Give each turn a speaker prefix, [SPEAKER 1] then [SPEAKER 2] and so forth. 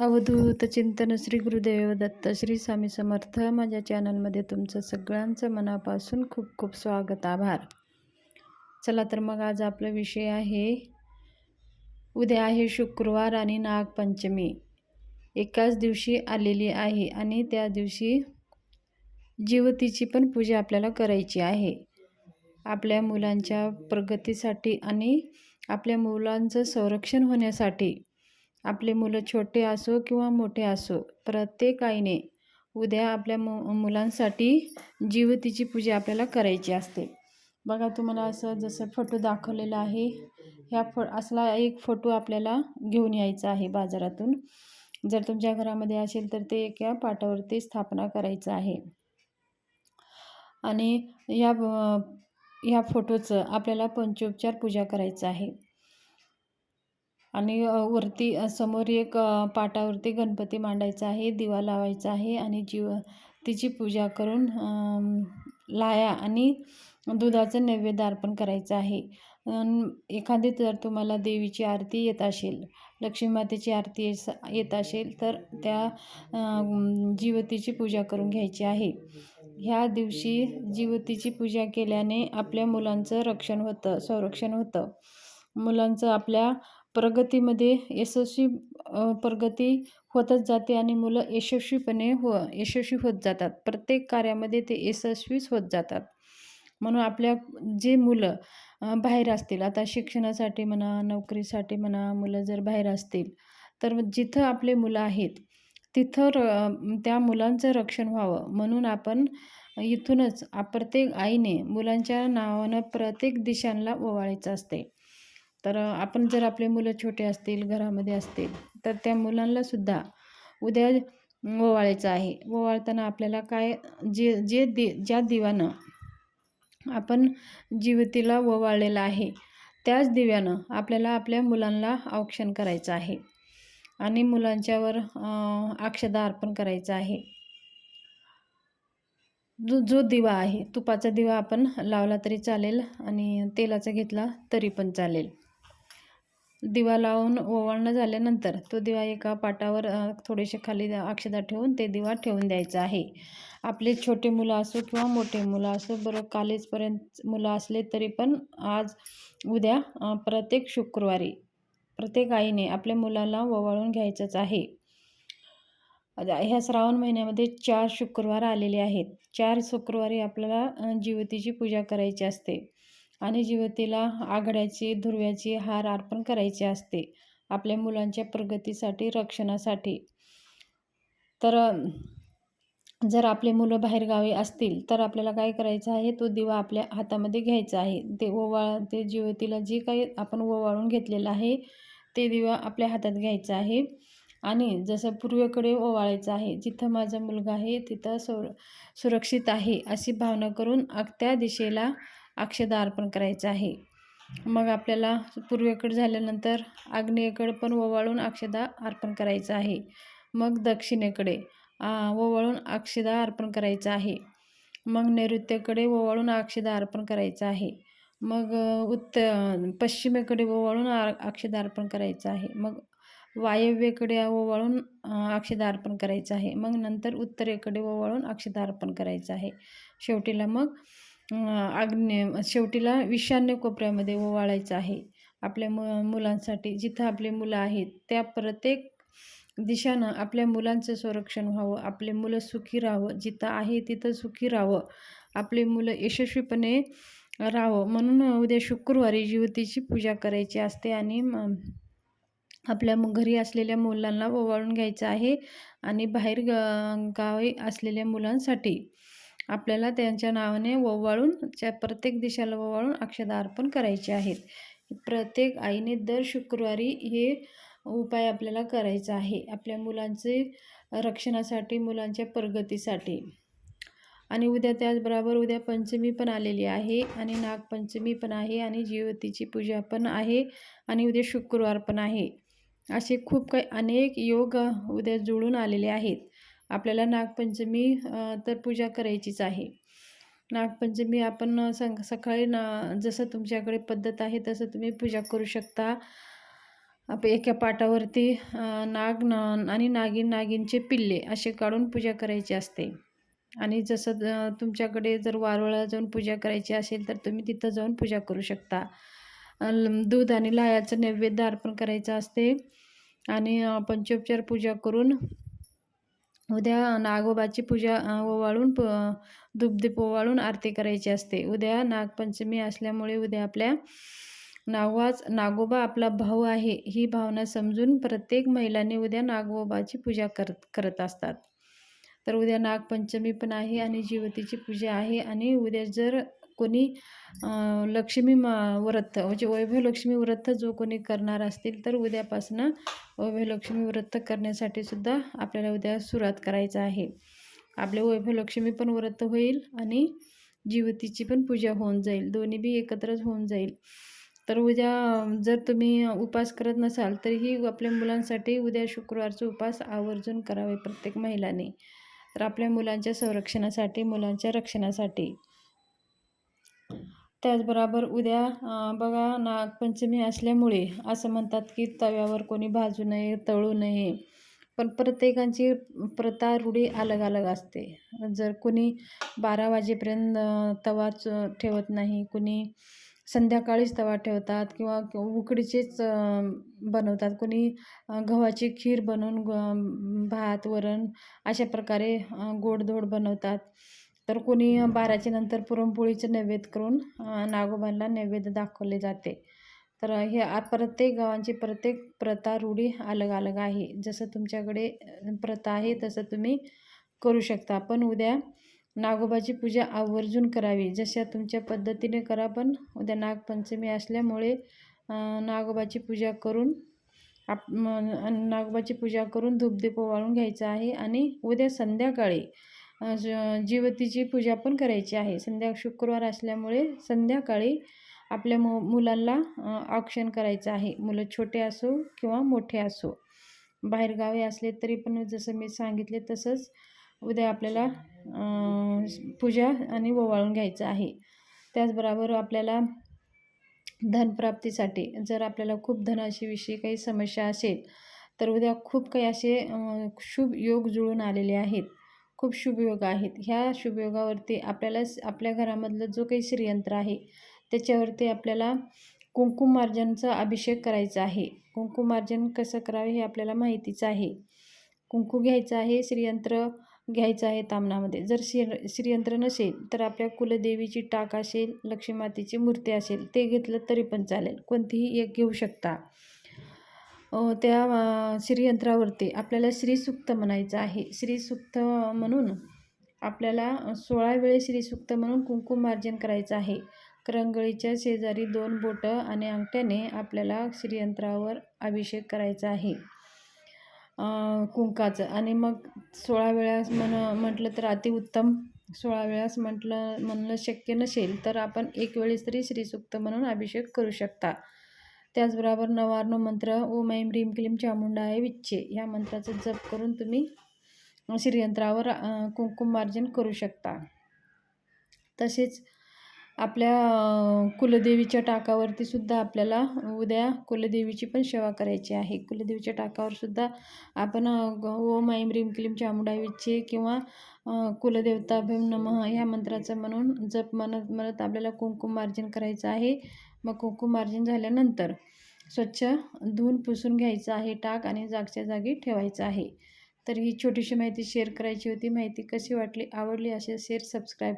[SPEAKER 1] अवधूत चिंतन श्री गुरुदेव दत्त श्री स्वामी समर्थ. माझ्या चॅनलमध्ये तुमचं सगळ्यांचं मनापासून खूप खूप स्वागत आभार. चला तर मग आज आपला विषय आहे उद्या आहे शुक्रवार आणि नागपंचमी. एकाच दिवशी आलेली आहे आणि त्या दिवशी जीवतीची पण पूजा आपल्याला करायची आहे. आपल्या मुलांच्या प्रगतीसाठी आणि आपल्या मुलांचं संरक्षण होण्यासाठी आपले मुलं छोटे असो किंवा मोठे असो प्रत्येक आईने उद्या आपल्या मु मुलांसाठी जीवतीची पूजा आपल्याला करायची असते. बघा तुम्हाला असं जसं फोटो दाखवलेला आहे ह्या फो असला एक फोटो आपल्याला घेऊन यायचा आहे बाजारातून. जर तुमच्या घरामध्ये असेल तर ते एका पाटावरती स्थापना करायचं आहे. आणि या ह्या फोटोचं आपल्याला पंचोपचार पूजा करायचं आहे. आणि वरती समोर एक पाटावरती गणपती मांडायचा आहे दिवा लावायचा आहे आणि जीव तिची पूजा करून लाया आणि दुधाचं नैवेद्य अर्पण करायचं आहे. एखादी जर तुम्हाला देवीची आरती येत असेल लक्ष्मी मातेची आरती येत असेल तर त्या जीवतीची पूजा करून घ्यायची आहे. ह्या दिवशी जीवतीची पूजा केल्याने आपल्या मुलांचं रक्षण होतं संरक्षण होतं. मुलांचं आपल्या प्रगतीमध्ये यशस्वी प्रगती होतच जाते आणि मुलं यशस्वीपणे हो यशस्वी होत जातात. प्रत्येक कार्यामध्ये ते यशस्वीच होत जातात. म्हणून आपल्या जे मुलं बाहेर असतील आता शिक्षणासाठी म्हणा नोकरीसाठी म्हणा मुलं जर बाहेर असतील तर जिथं आपले मुलं आहेत तिथं र त्या मुलांचं रक्षण व्हावं. म्हणून आपण इथूनच प्रत्येक आईने मुलांच्या नावानं प्रत्येक दिशांना ओवाळायचं असते. तर आपण जर आपले मुलं छोटे असतील घरामध्ये असतील तर त्या मुलांनासुद्धा उद्या ओवाळायचं आहे. ओवाळताना आपल्याला काय जे जे दि ज्या दिव्यानं आपण जीवतीला ओवाळलेलं आहे त्याच दिव्यानं आपल्याला आपल्या मुलांना औक्षण करायचं आहे आणि मुलांच्यावर अक्षदा अर्पण करायचं आहे. जो जो दिवा आहे तुपाचा दिवा आपण लावला तरी चालेल आणि तेलाचा घेतला तरी पण चालेल. दिवा लावून ओवाळणं झाल्यानंतर तो दिवा एका पाटावर थोडेसे खाली अक्षदा ठेवून ते दिवा ठेवून द्यायचा आहे. आपले छोटे मुलं असो किंवा मोठे मुलं असो बरं कॉलेजपर्यंत मुलं असले तरी पण आज उद्या प्रत्येक शुक्रवारी प्रत्येक आईने आपल्या मुलाला ओवाळून घ्यायचंच आहे. ह्या श्रावण महिन्यामध्ये चार शुक्रवार आलेले आहेत. चार शुक्रवारी आपल्याला जीवतीची पूजा करायची असते. आणि जीवतेला आघड्याची धुर्व्याची हार अर्पण करायचे असते आपल्या मुलांच्या प्रगतीसाठी रक्षणासाठी. तर जर आपले मुलं बाहेरगावी असतील तर आपल्याला काय करायचं आहे? तो दिवा आपल्या हातामध्ये घ्यायचा आहे. ते ओवाळ ते जीवतीला जे काही आपण ओवाळून घेतलेलं आहे ते दिवा आपल्या हातात घ्यायचा आहे. आणि जसं पूर्वेकडे ओवाळायचं आहे जिथं माझा मुलगा आहे तिथं सुर सुरक्षित आहे अशी भावना करून त्या दिशेला अक्षदा अर्पण करायचं आहे. मग आपल्याला पूर्वेकडे झाल्यानंतर आग्नेयकडे पण ओवाळून अक्षदा अर्पण करायचं आहे. मग दक्षिणेकडे ओवाळून अक्षदा अर्पण करायचं आहे. मग नैऋत्येकडे ओवाळून अक्षदा अर्पण करायचं आहे. मग उत्तर पश्चिमेकडे ओवाळून अक्षदा अर्पण करायचं आहे. मग वायव्येकडे ओवाळून अक्षदा अर्पण करायचं आहे. मग नंतर उत्तरेकडे ओवाळून अक्षदा अर्पण करायचं आहे. शेवटीला मग आग्ने शेवटीला ईशान्य कोपऱ्यामध्ये ओवाळायचं आहे. आपल्या मु मुलांसाठी जिथं आपले मुलं आहेत त्या प्रत्येक दिशानं आपल्या मुलांचं संरक्षण व्हावं आपले मुलं सुखी राहावं. जिथं आहे तिथं सुखी राहावं. आपले मुलं यशस्वीपणे राहावं. म्हणून उद्या शुक्रवारी जीवतीची पूजा करायची असते आणि आपल्या घरी असलेल्या मुलांना ओवाळून घ्यायचं आहे आणि बाहेर ग गावी असलेल्या मुलांसाठी आपल्याला त्यांच्या नावाने ओवाळून त्या प्रत्येक दिशेला ओवाळून अक्षदा अर्पण करायचे आहेत. प्रत्येक आईने दर शुक्रवारी हे उपाय आपल्याला करायचा आहे. आपल्या मुलांचे रक्षणासाठी मुलांच्या प्रगतीसाठी. आणि उद्या त्याचबरोबर उद्या पंचमी पण आलेली आहे आणि नागपंचमी पण आहे आणि जीवतीची पूजा पण आहे आणि उद्या शुक्रवार पण आहे. असे खूप काही अनेक योग उद्या जुळून आलेले आहेत. आपल्याला नागपंचमी तर पूजा करायचीच आहे. नागपंचमी आपण संग सकाळी ना जसं तुमच्याकडे पद्धत आहे तसं तुम्ही पूजा करू शकता. आप एका पाटावरती नाग ना आणि नागिन नागिनचे पिल्ले असे काढून पूजा करायची असते. आणि जसं तुमच्याकडे जर वारुळा जाऊन पूजा करायची असेल तर तुम्ही तिथं जाऊन पूजा करू शकता. दूध आणि लायाचं नैवेद्य अर्पण करायचं असते. आणि पंचोपचार पूजा करून उद्या नागोबाची पूजा ओवाळून प धूपदीप ओवाळून आरती करायची असते. उद्या नागपंचमी असल्यामुळे उद्या आपल्या नागवाच नागोबा आपला भाऊ आहे ही भावना समजून प्रत्येक महिलांनी उद्या नागोबाची पूजा करत करत असतात. तर उद्या नागपंचमी पण आहे आणि जीवतीची पूजा आहे आणि उद्या जर कोणी लक्ष्मी मा व्रत म्हणजे वैभव लक्ष्मी व्रत जो कोणी करणार असतील तर उद्यापासनं वैभव लक्ष्मी व्रत करण्यासाठी सुद्धा आपल्याला उद्या सुरुवात करायचं आहे. आपले वैभव लक्ष्मी पण व्रत होईल आणि जीवतीची पण पूजा होऊन जाईल. दोन्ही बी एकत्रच होऊन जाईल. तर उद्या जर तुम्ही उपास करत नसाल तरीही आपल्या मुलांसाठी उद्या शुक्रवारचा उपास आवर्जून करावे प्रत्येक महिलाने. तर आपल्या मुलांच्या संरक्षणासाठी मुलांच्या रक्षणासाठी. त्याचबरोबर उद्या बघा नागपंचमी असल्यामुळे असं म्हणतात की तव्यावर कोणी भाजू नये तळू नये. पण प्रत्येकांची प्रथा रूढी अलग अलग असते. जर कोणी बारा वाजेपर्यंत तवाच ठेवत नाही कुणी संध्याकाळीच तवा ठेवतात किंवा उकडीचेच बनवतात कोणी गव्हाची खीर बनवून भात वरण अशा प्रकारे गोडधोड बनवतात. तर कोणी बाराच्या नंतर पुरणपोळीचं नैवेद्य करून नागोबांना नैवेद्य दाखवले जाते. तर हे प्रत्येक गावांची प्रत्येक प्रथा रूढी अलग अलग आहे. जसं तुमच्याकडे प्रथा आहे तसं तुम्ही करू शकता. पण उद्या नागोबाची पूजा आवर्जून करावी. जशा तुमच्या पद्धतीने करा पण उद्या नागपंचमी असल्यामुळे नागोबाची पूजा करून आप नागोबाची पूजा करून धूपदीप ओवाळून घ्यायचं आहे. आणि उद्या संध्याकाळी जीवतीची पूजा पण करायची आहे. संध्या शुक्रवार असल्यामुळे संध्याकाळी आपल्या मु मुलांना ऑप्शन करायचं आहे. मुलं छोटे असो किंवा मोठे असो. बाहेरगावी असले तरी पण जसं मी सांगितले तसंच उद्या आपल्याला पूजा आणि ओवाळून घ्यायचं आहे. त्याचबरोबर आपल्याला धनप्राप्तीसाठी जर आपल्याला खूप धनाशी विषयी काही समस्या असेल तर उद्या खूप काही असे शुभ योग जुळून आलेले आहेत. खूप शुभयोग आहेत. ह्या शुभयोगावरती आपल्याला आपल्या घरामधलं जो काही श्रीयंत्र आहे त्याच्यावरती आपल्याला कुंकुमार्जनचा अभिषेक करायचा आहे. कुंकुमार्जन कसं करावे हे आपल्याला माहितीच आहे. कुंकू घ्यायचं आहे श्रीयंत्र घ्यायचं आहे तामणामध्ये. जर श्री श्रीयंत्र नसेल तर आपल्या कुलदेवीची टाक असेल लक्ष्मीमातेची मूर्ती असेल ते घेतलं तरी पण चालेल. कोणतीही एक घेऊ शकता. त्या श्रीयंत्रावरती आपल्याला श्रीसुक्त म्हणायचं आहे. श्रीसुक्त म्हणून आपल्याला सोळा वेळे श्रीसुक्त म्हणून कुंकुमार्जन करायचं आहे. करंगळीच्या शेजारी दोन बोटं आणि अंगठ्याने आपल्याला श्रीयंत्रावर अभिषेक करायचा आहे. कुंकाचं. आणि मग सोळा वेळास म्हण म्हटलं तर अतिउत्तम. सोळा वेळास म्हटलं म्हणणं शक्य नसेल तर आपण एक वेळेस तरी श्रीसुक्त म्हणून अभिषेक करू शकता. त्याचबरोबर नवार्णव मंत्र ओम ऐं ह्रीं चामुंडा चामुंडाय विच्चे ह्या मंत्राचा जप करून तुम्ही श्रीयंत्रावर कुंकुम कुंकुमार्जन करू शकता. तसेच आपल्या कुलदेवीच्या टाकावरती सुद्धा आपल्याला उद्या कुलदेवीची पण सेवा करायची आहे. कुलदेवीच्या टाकावर सुद्धा आपण ओम ऐम ह्रीं क्लीम चामुंडाय किंवा कुलदेवता भीम नमः ह्या मंत्राचं म्हणून जप म्हणत म्हणत आपल्याला कुंकुमार्जन करायचं आहे. मग कुंकुमार्जन झाल्यानंतर स्वच्छ धुवून पुसून घ्यायचं आहे टाक आणि जागच्या जागी ठेवायचं आहे. तर ही छोटीशी माहिती शेअर करायची होती. माहिती कशी वाटली आवडली असेल शेअर सबस्क्राईब